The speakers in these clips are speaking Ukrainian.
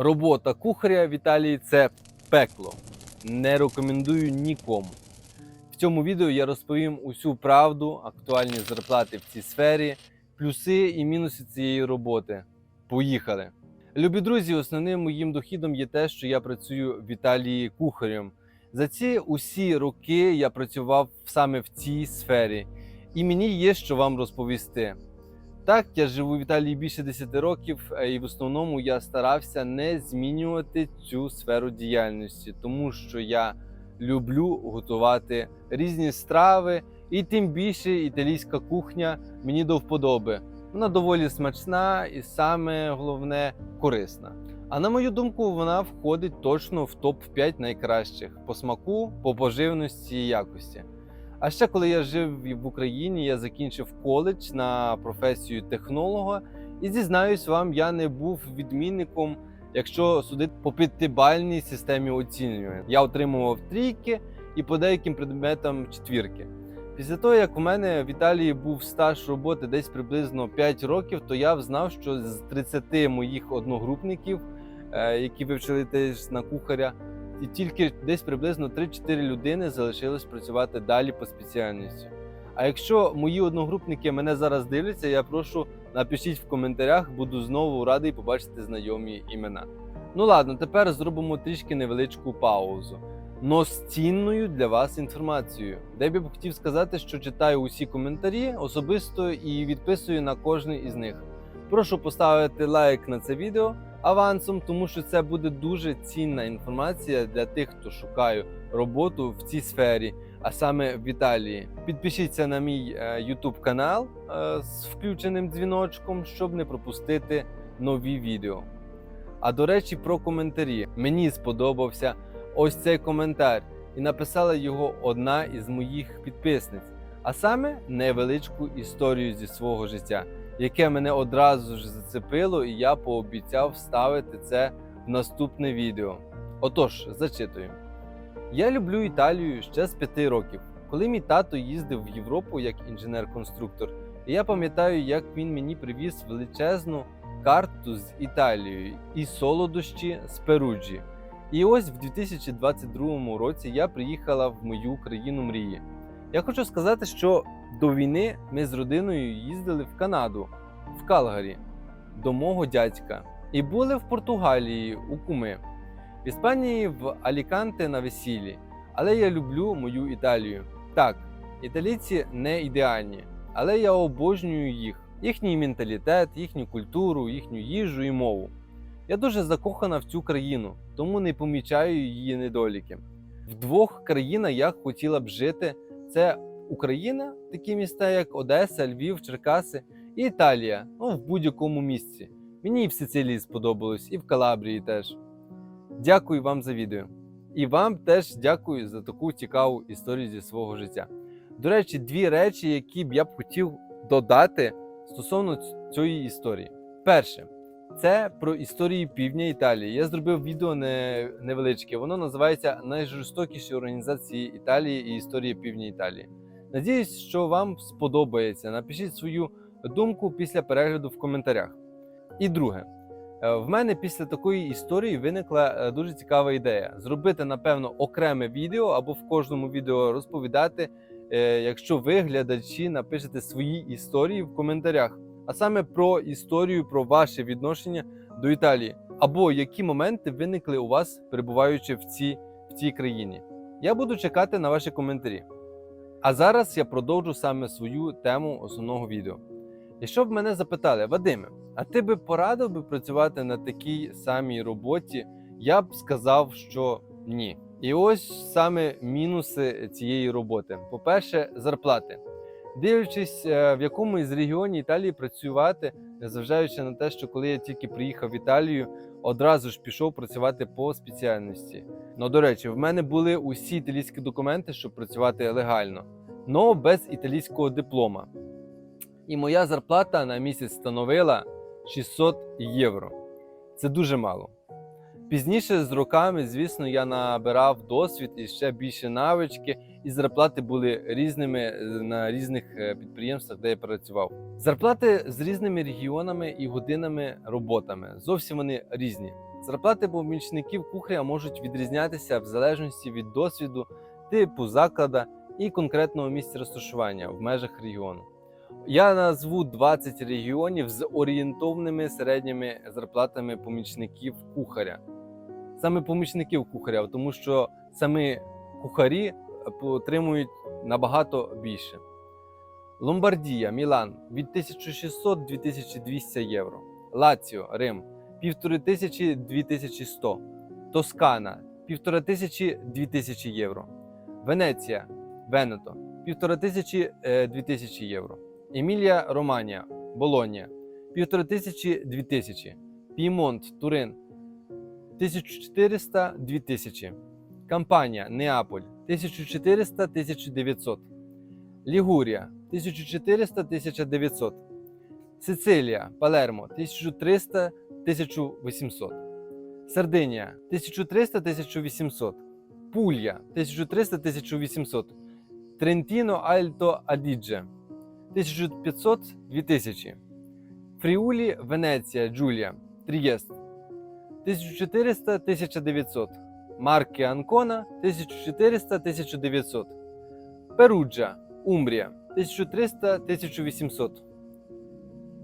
Робота кухаря в Італії це пекло. Не рекомендую нікому. В цьому відео я розповім усю правду, актуальні зарплати в цій сфері, плюси і мінуси цієї роботи. Поїхали! Любі друзі, основним моїм дохідом є те, що я працюю в Італії кухарем. За ці усі роки я працював саме в цій сфері, і мені є що вам розповісти. Так, я живу в Італії більше 10 років, е, і в основному я старався не змінювати цю сферу діяльності, тому що я люблю готувати різні страви, і тим більше італійська кухня мені до вподоби. Вона доволі смачна і саме головне корисна. А на мою думку, вона входить точно в топ 5 найкращих по смаку, по поживності і якості. А ще коли я жив в Україні, я закінчив коледж на професію технолога, і зізнаюсь вам, я не був відмінником, якщо судити по п'ятибальній системі оцінювання. Я отримував трійки і по деяким предметам четвірки. Після того, як у мене в Італії був стаж роботи десь приблизно 5 років, то я знав, що з 30 моїх одногрупників, е, які вивчили теж на кухаря, і тільки десь приблизно 3-4 людини залишилось працювати далі по спеціальності. А якщо мої одногрупники мене зараз дивляться, я прошу напишіть в коментарях, буду знову радий побачити знайомі імена. Ну ладно, тепер зробимо трішки невеличку паузу. Но з цінною для вас інформацією, де б я б хотів сказати, що читаю усі коментарі особисто і відписую на кожний із них. Прошу поставити лайк на це відео авансом, тому що це буде дуже цінна інформація для тих, хто шукає роботу в цій сфері, а саме в Італії. Підпишіться на мій е, YouTube канал е, з включеним дзвіночком, щоб не пропустити нові відео. А до речі, про коментарі. Мені сподобався ось цей коментар, і написала його одна із моїх підписниць, а саме невеличку історію зі свого життя яке мене одразу ж зацепило, і я пообіцяв вставити це в наступне відео. Отож, зачитую. Я люблю Італію ще з п'яти років, коли мій тато їздив в Європу як інженер-конструктор. І я пам'ятаю, як він мені привіз величезну карту з Італією і солодощі з Перуджі. І ось в 2022 році я приїхала в мою країну мрії. Я хочу сказати, що до війни ми з родиною їздили в Канаду, в Калгарі, до мого дядька, і були в Португалії у Куми, в Іспанії в Аліканте на весіллі. Але я люблю мою Італію. Так, італійці не ідеальні, але я обожнюю їх, їхній менталітет, їхню культуру, їхню їжу і мову. Я дуже закохана в цю країну, тому не помічаю її недоліки. В двох країнах я хотіла б жити. Це Україна, такі міста, як Одеса, Львів, Черкаси, і Італія, ну в будь-якому місці. Мені і в Сицилії сподобалось, і в Калабрії теж. Дякую вам за відео. І вам теж дякую за таку цікаву історію зі свого життя. До речі, дві речі, які б я б хотів додати стосовно цієї історії. Перше, це про історію півдня Італії. Я зробив відео не, невеличке. Воно називається Найжорстокіші організації Італії і історія півдня Італії. Надіюсь, що вам сподобається. Напишіть свою думку після перегляду в коментарях. І друге, е, в мене після такої історії виникла е, дуже цікава ідея: зробити, напевно, окреме відео або в кожному відео розповідати, е, якщо ви, глядачі, напишете свої історії в коментарях, а саме про історію, про ваше відношення до Італії, або які моменти виникли у вас, перебуваючи в цій, в цій країні. Я буду чекати на ваші коментарі. А зараз я продовжу саме свою тему основного відео. Якщо б мене запитали, Вадиме, а ти би порадив би працювати на такій самій роботі, я б сказав, що ні. І ось саме мінуси цієї роботи. По-перше, зарплати. Дивлячись, е, в якому із регіонів Італії працювати, незважаючи на те, що коли я тільки приїхав в Італію, одразу ж пішов працювати по спеціальності. Ну, до речі, в мене були усі італійські документи, щоб працювати легально, але без італійського диплома. І моя зарплата на місяць становила 600 євро. Це дуже мало. Пізніше з роками, звісно, я набирав досвід і ще більше навички, і зарплати були різними е, на різних е, підприємствах, де я працював. Зарплати з різними регіонами і годинами роботами. Зовсім вони різні. Зарплати помічників кухаря можуть відрізнятися в залежності від досвіду, типу заклада і конкретного місця розташування в межах регіону. Я назву 20 регіонів з орієнтовними середніми зарплатами помічників кухаря. Саме помічників кухаря, тому що самі кухарі отримують набагато більше. Ломбардія, Мілан від 1600-2200 євро. Лаціо, Рим 1500-2100. Тоскана 1500-2000 євро. Венеція, Венето 1500-2000 євро. Емілія Романія, Болонія 1500-2000. Пімонт, Турин 1400-2000. Кампанія, Неаполь 1400-1900. Лігурія 1400-1900. Сицилія, Палермо 1300-1800. Сардинія 1300-1800. Пулья 1300-1800. Трентіно Альто Адідже 1500-2000. Фріулі, Венеція, Джулія, Трієст 1400-1900. Марки Анкона 1400-1900. Перуджа, Умбрія 1300-1800.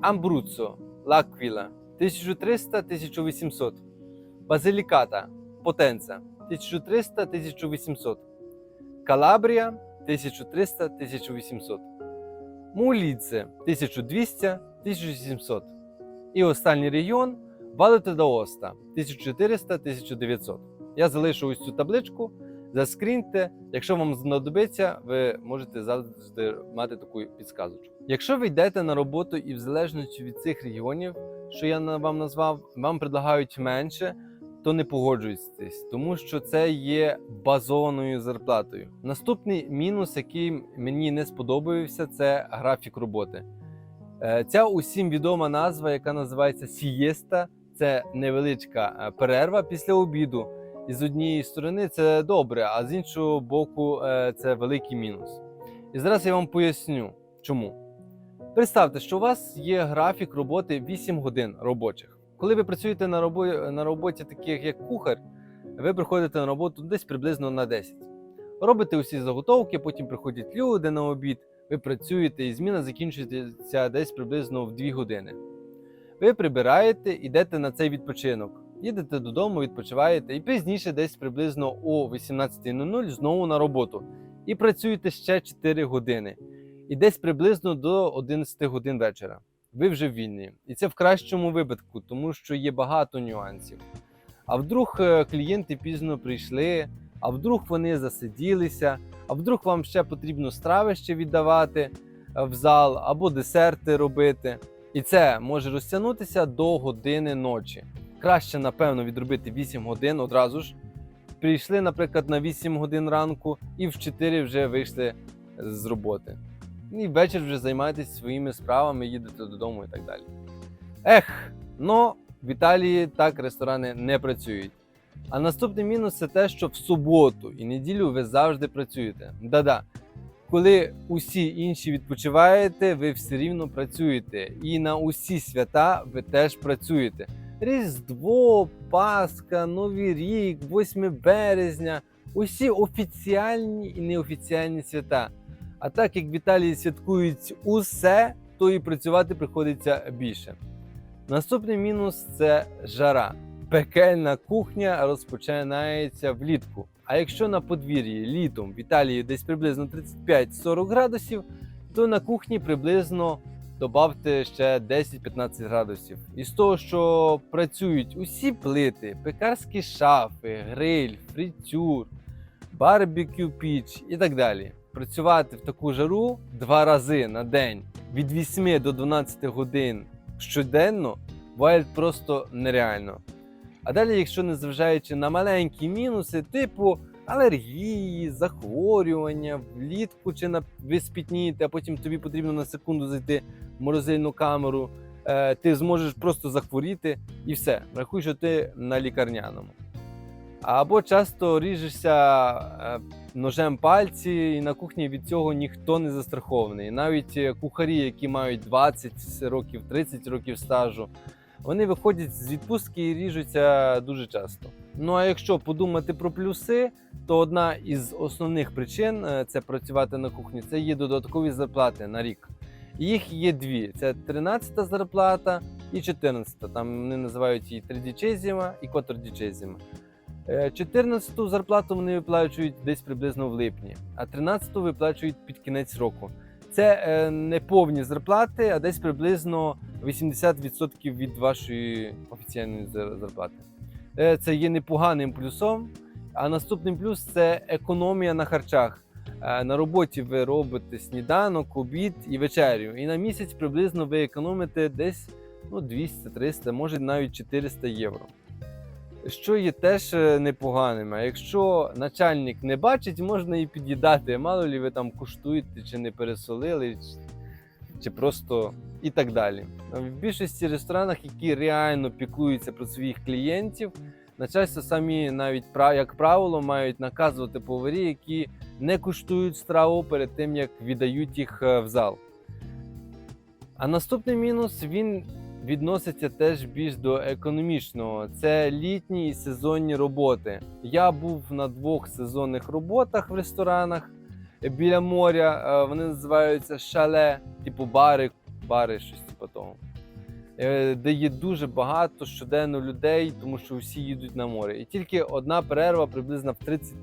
Амбруццо, Лаквіла 1300-1800. Базиліката, Потенца 1300-1800. Калабрія 1300-1800. Муліце 1200-1700. І останній регіон Валете d'Аоста 1400-1900. Я залишу ось цю табличку. Заскріньте, якщо вам знадобиться, ви можете завжди мати таку підсказочку. Якщо ви йдете на роботу і в залежності від цих регіонів, що я вам назвав, вам предлагають менше, то не погоджуйтесь, тому що це є базованою зарплатою. Наступний мінус, який мені не сподобався, це графік роботи. Е, Ця усім відома назва, яка називається сієста, це невеличка е, перерва після обіду. І з однієї сторони це добре, а з іншого боку, е, це великий мінус. І зараз я вам поясню, чому. Представте, що у вас є графік роботи 8 годин робочих. Коли ви працюєте на роботі, на роботі таких як кухар, ви приходите на роботу десь приблизно на 10. Робите усі заготовки, потім приходять люди на обід, ви працюєте, і зміна закінчується десь приблизно в 2 години. Ви прибираєте, йдете на цей відпочинок. Їдете додому, відпочиваєте, і пізніше, десь приблизно о 18.00 знову на роботу. І працюєте ще 4 години. І десь приблизно до 11 годин вечора. Ви вже вільні. І це в кращому випадку, тому що є багато нюансів. А вдруг е, клієнти пізно прийшли, а вдруг вони засиділися, а вдруг вам ще потрібно страви ще віддавати е, в зал або десерти робити. І це може розтягнутися до години ночі. Краще, напевно, відробити 8 годин одразу ж. Прийшли, наприклад, на 8 годин ранку і в 4 вже вийшли з роботи. І ввечері вже займаєтесь своїми справами, їдете додому і так далі. Ех, но в Італії так ресторани не працюють. А наступний мінус це те, що в суботу і неділю ви завжди працюєте. Да-да. Коли усі інші відпочиваєте, ви все рівно працюєте. І на усі свята ви теж працюєте. Різдво, Пасха, Новий рік, 8 березня, усі офіціальні і неофіціальні свята. А так як в Італії святкують усе, то і працювати приходиться більше. Наступний мінус це жара. Пекельна кухня розпочинається влітку. А якщо на подвір'ї літом в Італії десь приблизно 35-40 градусів, то на кухні приблизно добавте ще 10-15 градусів. І з того, що працюють усі плити, пекарські шафи, гриль, фритюр, барбекю піч і так далі. Працювати в таку жару два рази на день від 8 до 12 годин щоденно буває просто нереально. А далі, якщо не зважаючи на маленькі мінуси, типу алергії, захворювання, влітку чи на ви а потім тобі потрібно на секунду зайти в морозильну камеру, е, ти зможеш просто захворіти і все. Рахуй, що ти на лікарняному. Або часто ріжешся е, ножем пальці, і на кухні від цього ніхто не застрахований. Навіть кухарі, які мають 20 років, 30 років стажу, вони виходять з відпустки і ріжуться дуже часто. Ну а якщо подумати про плюси, то одна із основних причин е, це працювати на кухні. Це є додаткові зарплати на рік. Їх є дві: це 13-та зарплата і 14-та. Там вони називають її тридічезіма і кватордічезіма. 14-ту зарплату вони виплачують десь приблизно в липні, а 13-ту виплачують під кінець року. Це е, не повні зарплати, а десь приблизно 80% від вашої офіційної зарплати. Е, Це є непоганим плюсом. А наступний плюс це економія на харчах. Е, На роботі ви робите сніданок, обід і вечерю. І на місяць приблизно ви економите десь ну, 200-300, може навіть 400 євро. Що є теж е, непоганим. А якщо начальник не бачить, можна і під'їдати. Мало лі ви там куштуєте, чи не пересолили, чи- чи просто і так далі. В більшості ресторанах, які реально піклуються про своїх клієнтів, начальство самі навіть як правило мають наказувати поварі, які не куштують страву перед тим, як віддають їх е, в зал. А наступний мінус він відноситься теж більш до економічного. Це літні і сезонні роботи. Я був на двох сезонних роботах в ресторанах біля моря. Е, Вони називаються шале, типу бари, бари, щось типу того. Е, Де є дуже багато щоденно людей, тому що всі їдуть на море. І тільки одна перерва приблизно в 30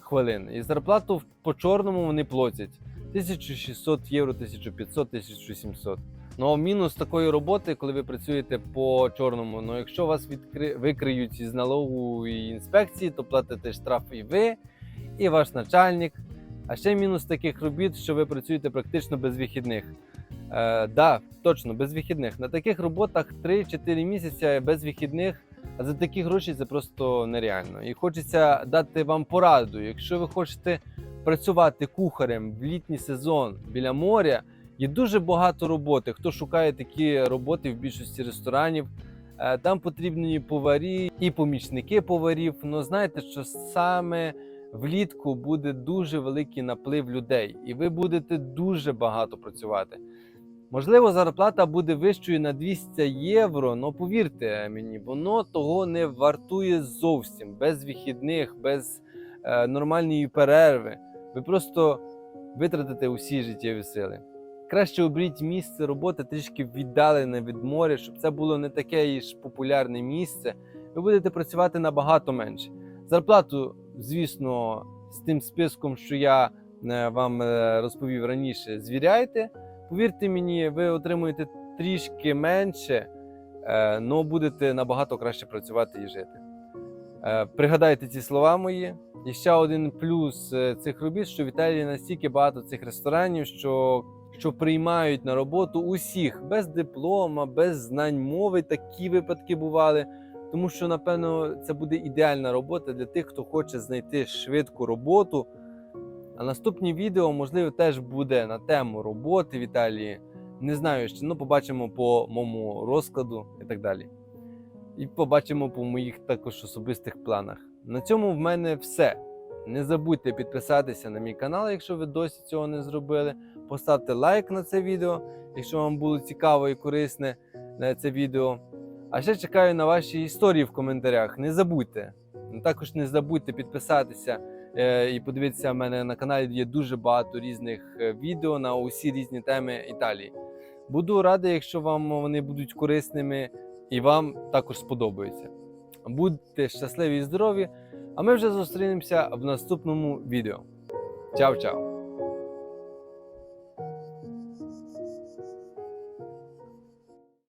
хвилин. І зарплату по чорному вони платять 1600 євро, 1500, 1700. Ну, мінус такої роботи, коли ви працюєте по чорному. Ну, якщо вас відкри... викриють із налогу і інспекції, то платите штраф і ви, і ваш начальник. А ще мінус таких робіт, що ви працюєте практично без вихідних. Е, да, точно, без вихідних. На таких роботах 3-4 місяці без вихідних, а за такі гроші це просто нереально. І хочеться дати вам пораду. Якщо ви хочете працювати кухарем в літній сезон біля моря, Є дуже багато роботи. Хто шукає такі роботи в більшості ресторанів, е, там потрібні поварі і помічники поварів. Ну знаєте, що саме влітку буде дуже великий наплив людей, і ви будете дуже багато працювати. Можливо, зарплата буде вищою на 200 євро, але повірте мені, воно того не вартує зовсім без вихідних, без е, нормальної перерви. Ви просто витратите усі життєві сили. Краще оберіть місце роботи трішки віддалене від моря, щоб це було не таке ж популярне місце. Ви будете працювати набагато менше. Зарплату, звісно, з тим списком, що я е, вам е, розповів раніше, звіряйте. Повірте мені, ви отримуєте трішки менше, але будете набагато краще працювати і жити. Е, Пригадайте ці слова мої. І ще один плюс е, цих робіт, що в Італії настільки багато цих ресторанів, що що приймають на роботу усіх без диплома, без знань мови. Такі випадки бували. Тому що, напевно, це буде ідеальна робота для тих, хто хоче знайти швидку роботу. Наступні відео, можливо, теж буде на тему роботи в Італії. Не знаю ще, ну побачимо по моєму розкладу і так далі. І побачимо по моїх також особистих планах. На цьому в мене все. Не забудьте підписатися на мій канал, якщо ви досі цього не зробили. Поставте лайк на це відео, якщо вам було цікаво і корисне на це відео. А ще чекаю на ваші історії в коментарях. Не забудьте. Також не забудьте підписатися і подивитися в мене на каналі. Є дуже багато різних е, відео на усі різні теми Італії. Буду радий, якщо вам вони будуть корисними і вам також сподобаються. Будьте щасливі і здорові! А ми вже зустрінемося в наступному відео. Чао-чао!